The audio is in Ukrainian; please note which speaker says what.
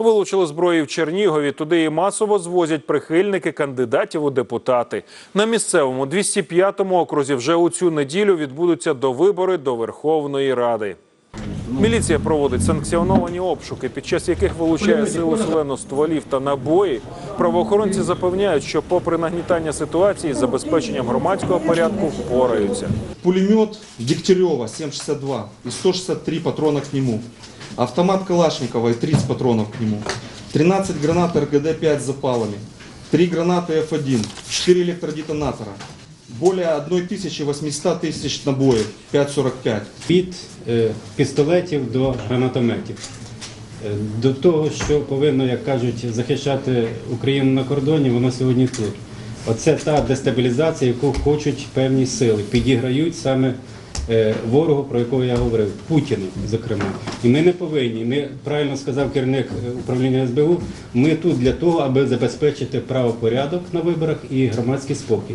Speaker 1: Вилучили зброї в Чернігові. Туди і масово звозять прихильники кандидатів у депутати. На місцевому 205-му окрузі вже у цю неділю відбудуться довибори до Верховної Ради. Міліція проводить санкціоновані обшуки, під час яких вилучає силу селену стволів та набої Правоохоронці запевняють, що попри нагнітання ситуації з забезпеченням громадського порядку впораються.
Speaker 2: Пулемет Дегтярева 7,62 и 163 патрона к нему. Автомат Калашникова и 30 патронов к нему. 13 гранат РГД-5 с запалами. 3 гранаты F1. 4 электродетонатора. Более 1800 тысяч набоев. 5,45.
Speaker 3: від е, пістолетів до гранатометів. Е, До того, що повинно, як кажуть, захищати Україну на кордоні, воно сьогодні тут. Оце та дестабілізація, яку хочуть певні сили, підіграють саме е, ворогу, про якого я говорив, Путіну, зокрема. І ми не повинні. Ми правильно сказав керівник е, управління СБУ. Ми тут для того, аби забезпечити правопорядок на виборах і громадський спокій.